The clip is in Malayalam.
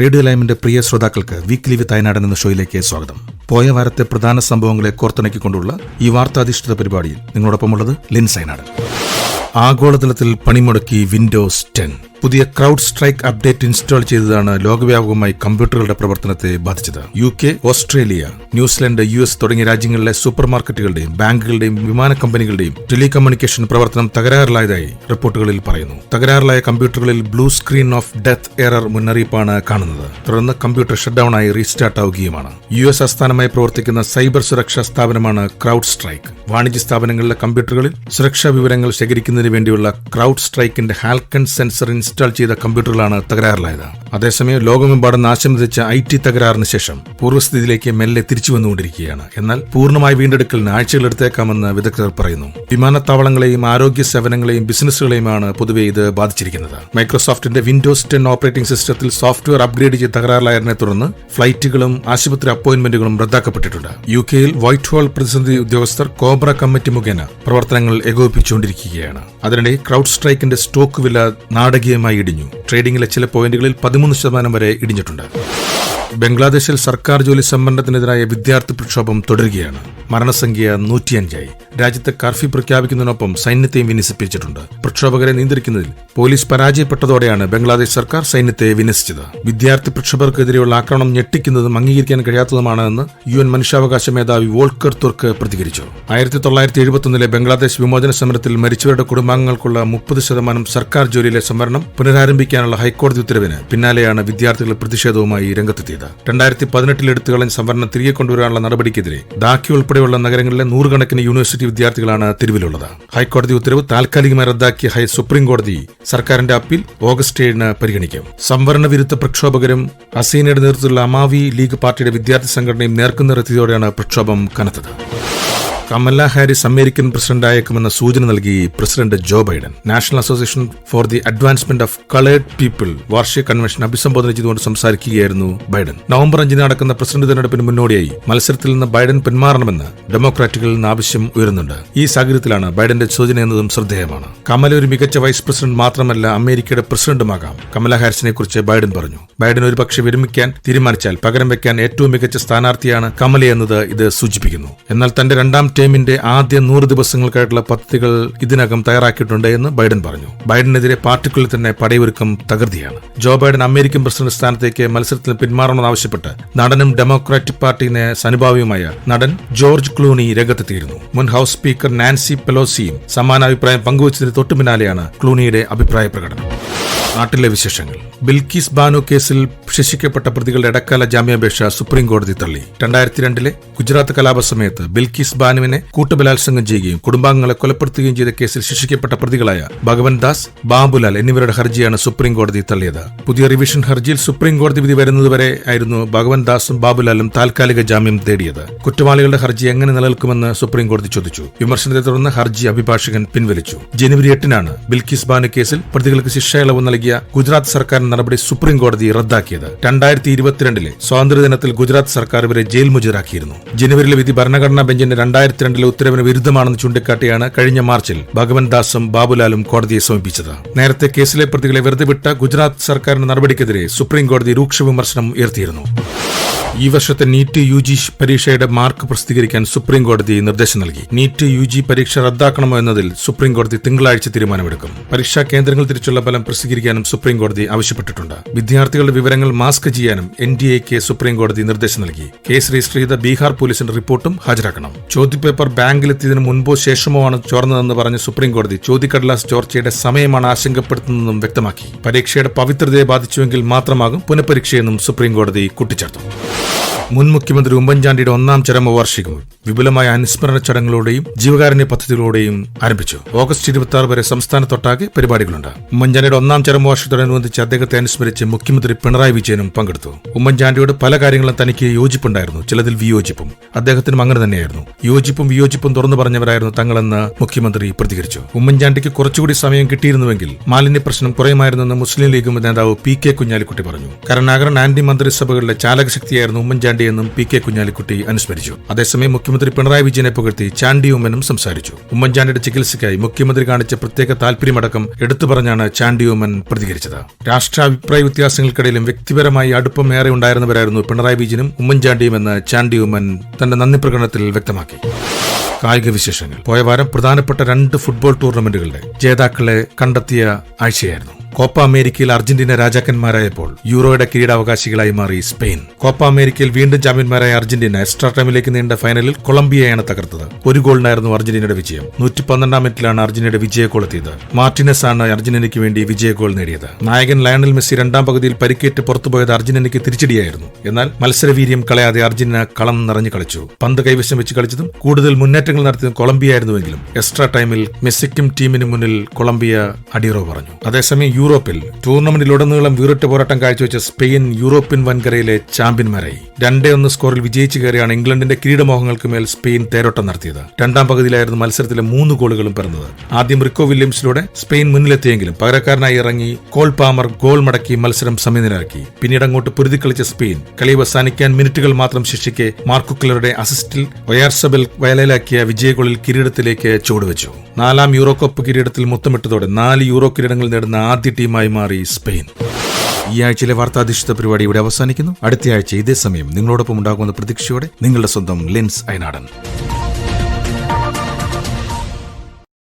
radio ലൈമിന്റെ പ്രിയ ശ്രോതാക്കൾക്ക് വീക്ക്ലി വിത്ത് അയനാടൻ എന്ന ഷോയിലേക്ക് സ്വാഗതം. പോയ വാരത്തെ പ്രധാന സംഭവങ്ങളെ കോർത്തിണക്കിക്കൊണ്ടുള്ള ഈ വാർത്താധിഷ്ഠിത പരിപാടിയിൽ നിങ്ങളോടൊപ്പമുള്ളത് ലിൻസ് അയനാടൻ ആഗോളതലത്തിൽ പണിമുടക്കി വിൻഡോസ് ടെൻ പുതിയ ക്രൗഡ് സ്ട്രൈക്ക് അപ്ഡേറ്റ് ഇൻസ്റ്റാൾ ചെയ്തതാണ് ലോകവ്യാപകമായി കമ്പ്യൂട്ടറുകളുടെ പ്രവർത്തനത്തെ ബാധിച്ചത്. U K Australia New Zealand U S തുടങ്ങിയ രാജ്യങ്ങളിലെ സൂപ്പർ മാർക്കറ്റുകളുടെയും ബാങ്കുകളുടെയും വിമാന കമ്പനികളുടെയും ടെലികമ്മ്യൂണിക്കേഷൻ പ്രവർത്തനം തകരാറിലായതായി റിപ്പോർട്ടുകളിൽ പറയുന്നു. തകരാറിലായ കമ്പ്യൂട്ടറുകളിൽ blue screen of death error മുന്നറിയിപ്പാണ് കാണുന്നത്. തുടർന്ന് കമ്പ്യൂട്ടർ ഷട്ട് ഡൌൺ ആയി റീസ്റ്റാർട്ട് ആവുകയുമാണ്. യു എസ് ആസ്ഥാനമായി പ്രവർത്തിക്കുന്ന സൈബർ സുരക്ഷാ സ്ഥാപനമാണ് ക്രൗഡ് സ്ട്രൈക്ക്. വാണിജ്യ സ്ഥാപനങ്ങളിലെ കമ്പ്യൂട്ടറുകളിൽ സുരക്ഷാ വിവരങ്ങൾ ശേഖരിക്കുന്നതിന് വേണ്ടിയുള്ള ക്രൗഡ് സ്ട്രൈക്കിന്റെ ഹാൽക്കൺ സെൻസർ ഇൻസ്റ്റാൾ ചെയ്ത കമ്പ്യൂട്ടറുകളാണ് തകരാറിലായത്. അതേസമയം ലോകമെമ്പാടും നാശം വിധിച്ച ഐ ടി തകരാറിന് ശേഷം പൂർവസ്ഥിതിയിലേക്ക് മെല്ലെ തിരിച്ചു വന്നുകൊണ്ടിരിക്കുകയാണ്. എന്നാൽ പൂർണമായി വീണ്ടെടുക്കലിന് ആഴ്ചകളെടുത്തേക്കാമെന്ന് വിദഗ്ധർ പറയുന്നു. വിമാനത്താവളങ്ങളെയും ആരോഗ്യ സേവനങ്ങളെയും ബിസിനസ്സുകളെയുമാണ് പൊതുവെ ഇത് ബാധിച്ചിരിക്കുന്നത്. മൈക്രോസോഫ്റ്റിന്റെ വിൻഡോസ് ടെൻ ഓപ്പറേറ്റിംഗ് സിസ്റ്റത്തിൽ സോഫ്റ്റ്വെയർ അപ്ഗ്രേഡ് ചെയ്ത് തകരാറിലായതിനെ തുടർന്ന് ഫ്ലൈറ്റുകളും ആശുപത്രി അപ്പോയിന്റ്മെന്റുകളും റദ്ദാക്കപ്പെട്ടിട്ടുണ്ട്. യു കെയിൽ വൈറ്റ് ഹോൾ പ്രതിസന്ധി ഉദ്യോഗസ്ഥർ കോബ്ര കമ്മിറ്റി മുഖേന പ്രവർത്തനങ്ങൾ ഏകോപിപ്പിച്ചുകൊണ്ടിരിക്കുകയാണ്. അതിനിടെ ക്രൗഡ് സ്ട്രൈക്കിന്റെ സ്റ്റോക്ക് വില നാടകീയമായി ഇടിഞ്ഞു. ട്രേഡിംഗിലെ ചില പോയിന്റുകളിൽ പതിമൂന്ന് ശതമാനം വരെ ഇടിഞ്ഞിട്ടുണ്ട്. ബംഗ്ലാദേശിൽ സർക്കാർ ജോലി സംവരണത്തിനെതിരായ വിദ്യാർത്ഥി പ്രക്ഷോഭം തുടരുകയാണ്. മരണസംഖ്യ നൂറ്റിയഞ്ചായി. രാജ്യത്ത് കർഫ്യൂ പ്രഖ്യാപിക്കുന്നതിനൊപ്പം സൈന്യത്തെയും വിന്യസിപ്പിച്ചിട്ടുണ്ട്. പ്രക്ഷോഭകരെ നിയന്ത്രിക്കുന്നതിൽ പോലീസ് പരാജയപ്പെട്ടതോടെയാണ് ബംഗ്ലാദേശ് സർക്കാർ സൈന്യത്തെ വിന്യസിച്ചത്. വിദ്യാർത്ഥി പ്രക്ഷോഭകർക്കെതിരെയുള്ള ആക്രമണം ഞെട്ടിക്കുന്നതും അംഗീകരിക്കാൻ കഴിയാത്തതുമാണെന്ന് യു എൻ മനുഷ്യാവകാശ മേധാവി വോൾക്കർ തുർക്ക് പ്രതികരിച്ചു. ആയിരത്തി തൊള്ളായിരത്തി എഴുപത്തൊന്നിലെ ബംഗ്ലാദേശ് വിമോചന സമരത്തിൽ മരിച്ചവരുടെ കുടുംബാംഗങ്ങൾക്കുള്ള മുപ്പത് ശതമാനം സർക്കാർ ജോലിയിലെ സംവരണം പുനരാരംഭിക്കാനുള്ള ഹൈക്കോടതി ഉത്തരവിന് പിന്നാലെയാണ് വിദ്യാർത്ഥികൾ പ്രതിഷേധവുമായി രംഗത്തെത്തിയത്. രണ്ടായിരത്തി പതിനെട്ടിൽ എടുത്തുകളഞ്ഞ സംവരണം തിരികെ കൊണ്ടുവരാനുള്ള നടപടിക്കെതിരെ ദാക്കി ഉൾപ്പെടെയുള്ള നഗരങ്ങളിലെ നൂറുകണക്കിന് യൂണിവേഴ്സിറ്റി വിദ്യാർത്ഥികളാണ് തെരുവിലുള്ളത്. ഹൈക്കോടതി ഉത്തരവ് താൽക്കാലികമായി റദ്ദാക്കിയ ഹൈ സുപ്രീം കോടതി സർക്കാരിന്റെ അപ്പീൽ ഓഗസ്റ്റ് ഏഴിന് പരിഗണിക്കും. സംവരണ വിരുദ്ധ പ്രക്ഷോഭകരും അസീനയുടെ നേതൃത്വത്തിലുള്ള അമാവി ലീഗ് പാർട്ടിയുടെ വിദ്യാർത്ഥി സംഘടനയും നേർക്കുനിറത്തിയോടെയാണ് പ്രക്ഷോഭം കനത്തത്. കമല ഹാരിസ് അമേരിക്കൻ പ്രസിഡന്റായേക്കുമെന്ന സൂചന നൽകി president Joe Biden. National Association for the advancement of coloured people വാർഷിക കൺവെൻഷൻ അഭിസംബോധന ചെയ്തുകൊണ്ട് സംസാരിക്കുകയായിരുന്നു ബൈഡൻ. നവംബർ അഞ്ചിന് നടക്കുന്ന പ്രസിഡന്റ് തെരഞ്ഞെടുപ്പിന് മുന്നോടിയായി മത്സരത്തിൽ നിന്ന് ബൈഡൻ പിന്മാറണമെന്ന് ഡെമോക്രാറ്റുകളിൽ നിന്ന് ആവശ്യം ഉയരുന്നുണ്ട്. ഈ സാഹചര്യത്തിലാണ് ബൈഡന്റെ സൂചന എന്നതും ശ്രദ്ധേയമാണ്. കമല ഒരു മികച്ച വൈസ് പ്രസിഡന്റ് മാത്രമല്ല അമേരിക്കയുടെ പ്രസിഡന്റുമാകാം. കമല ഹാരിസിനെ കുറിച്ച് ബൈഡൻ പറഞ്ഞു. ബൈഡൻ ഒരുപക്ഷെ വിരമിക്കാൻ തീരുമാനിച്ചാൽ പകരം വെക്കാൻ ഏറ്റവും മികച്ച സ്ഥാനാർത്ഥിയാണ് കമല ഇത് സൂചിപ്പിക്കുന്നു. എന്നാൽ തന്റെ രണ്ടാം ടേമിന്റെ ആദ്യ നൂറ് ദിവസങ്ങൾക്കായിട്ടുള്ള പദ്ധതികൾ ഇതിനകം തയ്യാറാക്കിയിട്ടുണ്ട് എന്ന് ബൈഡൻ പറഞ്ഞു. ബൈഡനെതിരെ പാർട്ടിക്കുള്ളിൽ തന്നെ പടയൊരുക്കം തകൃതിയാണ്. ജോ ബൈഡൻ അമേരിക്കൻ പ്രസിഡന്റ് സ്ഥാനത്തേക്ക് മത്സരത്തിൽ പിന്മാറണമെന്നാവശ്യപ്പെട്ട് നടനും ഡെമോക്രാറ്റിക് പാർട്ടിയുടെ സനുഭാവിയുമായ നടൻ ജോർജ് ക്ലൂണി രംഗത്തെത്തിയിരുന്നു. മുൻ ഹൌസ് സ്പീക്കർ നാൻസി പെലോസിയും സമാന അഭിപ്രായം പങ്കുവച്ചതിന് തൊട്ടു പിന്നാലെയാണ് ക്ലൂണിയുടെ അഭിപ്രായ പ്രകടനം. നാട്ടിലെ വിശേഷങ്ങൾ. ബിൽക്കീസ് ബാനു കേസിൽ ശിക്ഷിക്കപ്പെട്ട പ്രതികളുടെ ഇടക്കാല ജാമ്യാപേക്ഷ സുപ്രീം കോടതി തള്ളി. രണ്ടായിരത്തി രണ്ടിലെ ഗുജറാത്ത് കലാപ സമയത്ത് ബിൽക്കീസ് ബാനുവിനെ കൂട്ടുബലാത്സംഗം ചെയ്യുകയും കുടുംബാംഗങ്ങളെ കൊലപ്പെടുത്തുകയും ചെയ്ത കേസിൽ ശിക്ഷിക്കപ്പെട്ട പ്രതികളായ ഭഗവൻ ദാസ് ബാബുലാൽ എന്നിവരുടെ ഹർജിയാണ് സുപ്രീം കോടതി തള്ളിയത്. പുതിയ റിവിഷൻ ഹർജിയിൽ സുപ്രീം കോടതി വിധി വരുന്നതുവരെ ആയിരുന്നു ഭഗവൻ ദാസും ബാബുലാലും താൽക്കാലിക ജാമ്യം തേടിയത്. കുറ്റവാളികളുടെ ഹർജി എങ്ങനെ നിലനിൽക്കുമെന്ന് സുപ്രീം കോടതി ചോദിച്ചു. വിമർശനത്തെ തുടർന്ന് ഹർജി അഭിഭാഷകൻ പിൻവലിച്ചു. ജനുവരി എട്ടിനാണ് ബിൽക്കിസ് ബാനു കേസിൽ പ്രതികൾക്ക് ശിക്ഷ ഇളവ് നൽകിയ ഗുജറാത്ത് സർക്കാരിന്റെ നടപടി സുപ്രീം കോടതി റദ്ദാക്കിയത്. രണ്ടായിരത്തി ഇരുപത്തിരണ്ടിലെ സ്വാതന്ത്ര്യദിനത്തിൽ ഗുജറാത്ത് സർക്കാർ ഇവരെ ജയിൽ മുജറാക്കിയിരുന്നു ജനുവരിയിലെ വിധി ഭരണഘടനാ ബെഞ്ചിന്റെ രണ്ടായിരത്തി രണ്ടിലെ ഉത്തരവിന് വിരുദ്ധമാണെന്ന് ചൂണ്ടിക്കാട്ടിയാണ് കഴിഞ്ഞ മാർച്ചിൽ ഭഗവൻ ദാസും ബാബുലാലും കോടതിയെ സമീപിച്ചത്. നേരത്തെ കേസിലെ പ്രതികളെ വെറുതെ വിട്ട ഗുജറാത്ത് സർക്കാരിന്റെ നടപടിക്കെതിരെ സുപ്രീം കോടതി രൂക്ഷ വിമർശനം ഉയർത്തിയിരുന്നു. ഈ വർഷത്തെ നീറ്റ് യു ജി പരീക്ഷയുടെ മാർക്ക് പ്രസിദ്ധീകരിക്കാൻ സുപ്രീം കോടതി നിർദ്ദേശം നൽകി. നീറ്റ് യു ജി പരീക്ഷ റദ്ദാക്കണമോ എന്നതിൽ സുപ്രീം കോടതി തിങ്കളാഴ്ച തീരുമാനമെടുക്കും. പരീക്ഷാ കേന്ദ്രങ്ങൾ തിരിച്ചുള്ള ഫലം പ്രസിദ്ധീകരിക്കാനും സുപ്രീം കോടതി ആവശ്യപ്പെട്ടിട്ടുണ്ട്. വിദ്യാർത്ഥികളുടെ വിവരങ്ങൾ മാസ്ക് ചെയ്യാനും എൻ ഡി എക്ക് സുപ്രീം കോടതി നിർദ്ദേശം നൽകി. കേസ് രജിസ്റ്റർ ചെയ്ത ബീഹാർ പോലീസിന്റെ റിപ്പോർട്ടും ഹാജരാക്കണം. ചോദ്യപേപ്പർ ബാങ്കിലെത്തിയതിനു മുൻപോ ശേഷമോ ആണ് ചോർന്നതെന്ന് പറഞ്ഞ് സുപ്രീം കോടതി ചോദ്യക്കടലാസ് ചോർച്ചയുടെ സമയമാണ് ആശങ്കപ്പെടുത്തുന്നതെന്നും വ്യക്തമാക്കി. പരീക്ഷയുടെ പവിത്രതയെ ബാധിച്ചുവെങ്കിൽ മാത്രമാകും പുനഃപരീക്ഷയെന്നും സുപ്രീം കോടതി കൂട്ടിച്ചേർത്തു. മുൻ മുഖ്യമന്ത്രി ഉമ്മൻചാണ്ടിയുടെ ഒന്നാം ചരമവാർഷികം വിപുലമായ അനുസ്മരണ ചടങ്ങുകളോടെയും ജീവകാരുണ്യ പദ്ധതികളോടെയും ആരംഭിച്ചു. ഓഗസ്റ്റ് ഇരുപത്തി ആറ് വരെ സംസ്ഥാനത്തൊട്ടാകെ പരിപാടികളുണ്ട്. ഉമ്മൻചാണ്ടിയുടെ ഒന്നാം ചരമവാർഷികത്തോടനുബന്ധിച്ച് അദ്ദേഹത്തെ അനുസ്മരിച്ച് മുഖ്യമന്ത്രി പിണറായി വിജയനും പങ്കെടുത്തു. ഉമ്മൻചാണ്ടിയോട് പല കാര്യങ്ങളും തനിക്ക് യോജിപ്പുണ്ടായിരുന്നു ചിലതിൽ വിയോജിപ്പും. അദ്ദേഹത്തിനും അങ്ങനെ തന്നെയായിരുന്നു. യോജിപ്പും വിയോജിപ്പും തുറന്നു പറഞ്ഞവരായിരുന്നു തങ്ങളെന്ന് മുഖ്യമന്ത്രി പ്രതികരിച്ചു. ഉമ്മൻചാണ്ടിക്ക് കുറച്ചുകൂടി സമയം കിട്ടിയിരുന്നുവെങ്കിൽ മാലിന്യ പ്രശ്നം കുറയുമായിരുന്നെന്ന് മുസ്ലിം ലീഗ് നേതാവ് പി കെ കുഞ്ഞാലിക്കുട്ടി പറഞ്ഞു. കരുണാകരൻ ആന്റി മന്ത്രിസഭകളുടെ ചാലകശക്തിയായിരുന്നു ഉമ്മൻചാണ്ടി എന്നും പി കെ കുഞ്ഞാലിക്കുട്ടി അനുസ്മരിച്ചു. അതേസമയം മുഖ്യമന്ത്രി പിണറായി വിജയനെ പുകഴ്ത്തി ചാണ്ടി ഉമ്മനും സംസാരിച്ചു. ഉമ്മൻചാണ്ടിയുടെ ചികിത്സയ്ക്കായി മുഖ്യമന്ത്രി കാണിച്ച പ്രത്യേക താൽപര്യമടക്കം എടുത്തു പറഞ്ഞാണ് ചാണ്ടി ഉമ്മൻ പ്രതികരിച്ചത്. രാഷ്ട്രാഭിപ്രായ വ്യത്യാസങ്ങൾക്കിടയിലും വ്യക്തിപരമായി അടുപ്പം ഏറെ ഉണ്ടായിരുന്നവരായിരുന്നു പിണറായി വിജയനും ഉമ്മൻചാണ്ടിയുമെന്ന് ചാണ്ടി ഉമ്മൻ തന്റെ നന്ദി പ്രകടനത്തിൽ വ്യക്തമാക്കി. കായിക വിശേഷങ്ങൾ. പോയ വാരം പ്രധാനപ്പെട്ട രണ്ട് ഫുട്ബോൾ ടൂർണമെന്റുകളുടെ ജേതാക്കളെ കണ്ടെത്തിയ ആഴ്ചയായിരുന്നു. കോപ്പ അമേരിക്കയിൽ അർജന്റീന രാജാക്കന്മാരായപ്പോൾ യൂറോയുടെ കിരീടാവകാശികളായി മാറി സ്പെയിൻ. കോപ്പ അമേരിക്കയിൽ വീണ്ടും ചാമ്പ്യന്മാരായ അർജന്റീന എക്സ്ട്രാ ടൈമിലേക്ക് നീണ്ട ഫൈനലിൽ കൊളംബിയയാണ് തകർത്തത്. ഒരു ഗോളിനായിരുന്നു അർജന്റീനയുടെ വിജയം. നൂറ്റി പന്ത്രണ്ടാം മിനിറ്റിലാണ് അർജന്റീനയുടെ വിജയ ഗോൾ എത്തിയത്. മാർട്ടിനസ് ആണ് അർജന്റീനയ്ക്ക് വേണ്ടി വിജയ ഗോൾ നേടിയത്. നായകൻ ലയണൽ മെസ്സി രണ്ടാം പകുതിയിൽ പരിക്കേറ്റ് പുറത്തുപോയത് അർജന്റീനയ്ക്ക് തിരിച്ചടിയായിരുന്നു. എന്നാൽ മത്സരവീര്യം കളയാതെ അർജന്റീന കളം നിറഞ്ഞു കളിച്ചു. പന്ത് കൈവശം വെച്ച് കളിച്ചതും കൂടുതൽ മുന്നേറ്റങ്ങൾ നടത്തിയതും കൊളംബിയായിരുന്നുവെങ്കിലും എക്സ്ട്രാ ടൈമിൽ മെസ്സിക്കും ടീമിനും മുന്നിൽ കൊളംബിയ അടിയറവ് പറഞ്ഞു. അതേസമയം യൂറോപ്പിൽ ടൂർണമെന്റിലുടനീളം വീറിട്ട് പോരാട്ടം കാഴ്ചവെച്ച സ്പെയിൻ യൂറോപ്യൻ വൻകരയിലെ ചാമ്പ്യന്മാരായി. രണ്ടേ ഒന്ന് സ്കോറിൽ വിജയിച്ചു കയറിയാണ് ഇംഗ്ലണ്ടിന്റെ കിരീടമോഹങ്ങൾക്ക് മേൽ സ്പെയിൻ തേരോട്ടം നടത്തിയത്. രണ്ടാം പകുതിയിലായിരുന്നു മത്സരത്തിലെ മൂന്ന് ഗോളുകളും പിറന്നത്. ആദ്യം റിക്കോ വില്യംസിലൂടെ സ്പെയിൻ മുന്നിലെത്തിയെങ്കിലും പകരക്കാരനായി ഇറങ്ങി കോൾ പാമർ ഗോൾ മടക്കി മത്സരം സമനിലാക്കി പിന്നീട് അങ്ങോട്ട് പൊരുതിക്കളിച്ച സ്പെയിൻ കളി അവസാനിക്കാൻ മിനിറ്റുകൾ മാത്രം ശിക്ഷിക്കെ മാർക്കുക്ലറുടെ അസിസ്റ്റിൽ ഒയാർസബൽ വയലയിലാക്കിയ വിജയഗോളിൽ കിരീടത്തിലേക്ക് ചുവടുവെച്ചു. നാലാം യൂറോ കപ്പ് കിരീടത്തിൽ മുത്തമിട്ടതോടെ നാല് യൂറോ കിരീടങ്ങൾ നേടുന്ന ആദ്യ ടീമായി മാറി സ്പെയിൻ. ഈ ആഴ്ചയിലെ വാർത്താധിഷ്ഠിത പരിപാടി ഇവിടെ അവസാനിക്കുന്നു. അടുത്ത ആഴ്ച ഇതേ സമയം നിങ്ങളോടൊപ്പം ഉണ്ടാകുന്ന പ്രതീക്ഷയോടെ നിങ്ങളുടെ സ്വന്തം ലെൻസ് അയനാടൻ.